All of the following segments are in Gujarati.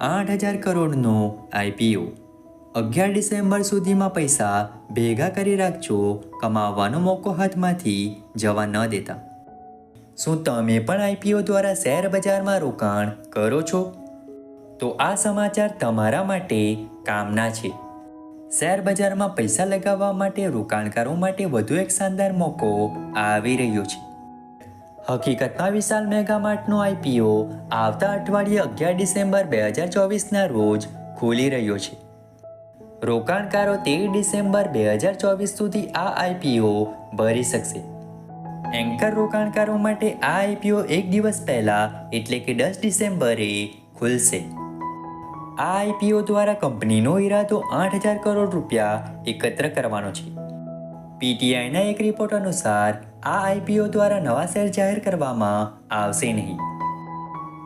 આઠ હજાર કરોડનો આઈપીઓ અગિયાર ડિસેમ્બર સુધીમાં પૈસા ભેગા કરી રાખજો, કમાવાનો મોકો હાથમાંથી જવા ન દેતા. શું તમે પણ આઈપીઓ દ્વારા શેર બજારમાં રોકાણ કરો છો? તો આ સમાચાર તમારા માટે કામના છે. શેર બજારમાં પૈસા લગાવવા માટે રોકાણકારો માટે વધુ એક શાનદાર મોકો આવી રહ્યો છે. હકીકતમાં વિશાલ મેગામાર્ટનો આઈપીઓ આવતા અઠવાડિયે અગિયાર ડિસેમ્બર બે હજાર ચોવીસના રોજ ખુલી રહ્યો છે. રોકાણકારો તેર ડિસેમ્બર બે હજાર ચોવીસ સુધી આ આઈપીઓ ભરી શકશે. એન્કર રોકાણકારો માટે આ આઈપીઓ એક દિવસ પહેલા એટલે કે દસ ડિસેમ્બરે ખુલશે. આ આઈપીઓ દ્વારા કંપનીનો ઈરાદો આઠ હજાર કરોડ રૂપિયા એકત્ર કરવાનો છે. પીટીઆઈના એક રિપોર્ટ અનુસાર આ આઈપીઓ દ્વારા નવા શેર જાહેર કરવામાં આવશે નહીં.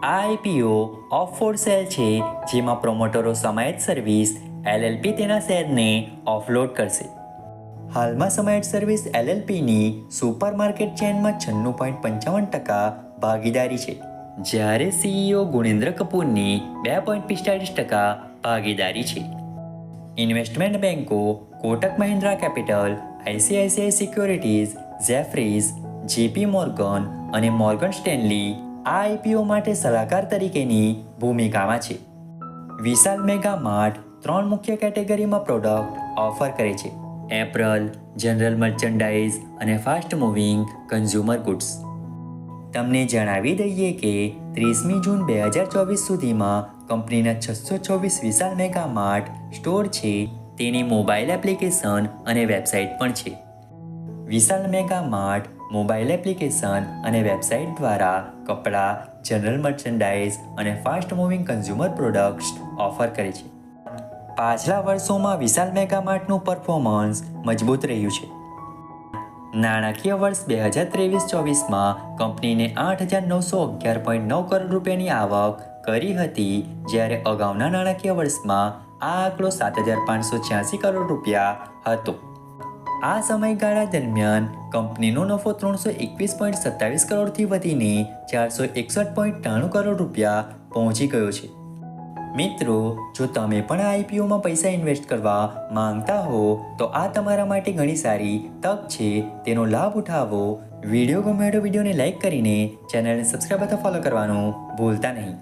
આ આઈપીઓ ઓફ ફોર સેલ છે, જેમાં પ્રોમોટરો સમાયત સર્વિસ એલએલપી તેના શેરને ઓફલોડ કરશે. હાલમાં સમાયત સર્વિસ એલએલપીની સુપરમાર્કેટ ચેનમાં છન્નું પોઈન્ટ પંચાવન ટકા ભાગીદારી છે. જ્યારે સીઈઓ ગુણેન્દ્ર કપૂરની બે પોઈન્ટ પિસ્તાળીસ ટકા ભાગીદારી છે. ઇન્વેસ્ટમેન્ટ બેન્કો Kotak Mahindra capital ICICI securities Jefferies JP Morgan અને મોર્ગન સ્ટેનલી આ આઈપીઓ માટે સલાહકાર તરીકેની ભૂમિકામાં છે. વિશાલ મેગા માર્ટ ત્રણ મુખ્ય કેટેગરીમાં પ્રોડક્ટ ઓફર કરે છે. એપ્રલ, જનરલ મર્ચન્ડાઇઝ અને ફાસ્ટ મૂવિંગ કન્ઝ્યુમર ગુડ્સ. તમને જણાવી દઈએ કે ત્રીસમી જૂન બે હજાર ચોવીસ સુધીમાં કંપનીના છસો ચોવીસ વિશાલ મેગા માર્ટ સ્ટોર છે તેની મોબાઈલ એપ્લિકેશન અને વેબસાઇટ પણ છે. Vishal mega mart, mobile application અને વેબસાઇટ દ્વારા કપડાં, જનરલ મર્ચન્ડાઇઝ અને fast moving consumer products offer કરે છે. પાછલા વર્ષોમાં વિશાલ મેગા માર્ટનું પરફોર્મન્સ મજબૂત રહ્યું છે. નાણાકીય વર્ષ બે હજાર ત્રેવીસ ચોવીસમાં કંપનીને આઠ હજાર નવસો અગિયાર પોઈન્ટ નવ કરોડ રૂપિયાની આવક કરી હતી, જ્યારે અગાઉના નાણાકીય વર્ષમાં આ આંકડો સાત હજાર પાંચસો છ્યાસી કરોડ રૂપિયા હતો. આ સમયગાળા દરમિયાન કંપનીનો નફો ત્રણસો એકવીસ પોઈન્ટ સત્તાવીસ કરોડથી વધીને ચારસો એકસઠ પોઈન્ટ ત્રાણું કરોડ રૂપિયા પહોંચી ગયો છે. મિત્રો, જો તમે પણ આઈપીઓમાં પૈસા ઇન્વેસ્ટ કરવા માંગતા હો, તો આ તમારા માટે ઘણી સારી તક છે. તેનો લાભ ઉઠાવો. વીડિયો ગમે તો વિડીયોને લાઇક કરીને ચેનલને સબસ્ક્રાઈબ અથવા ફોલો કરવાનું ભૂલતા નહીં.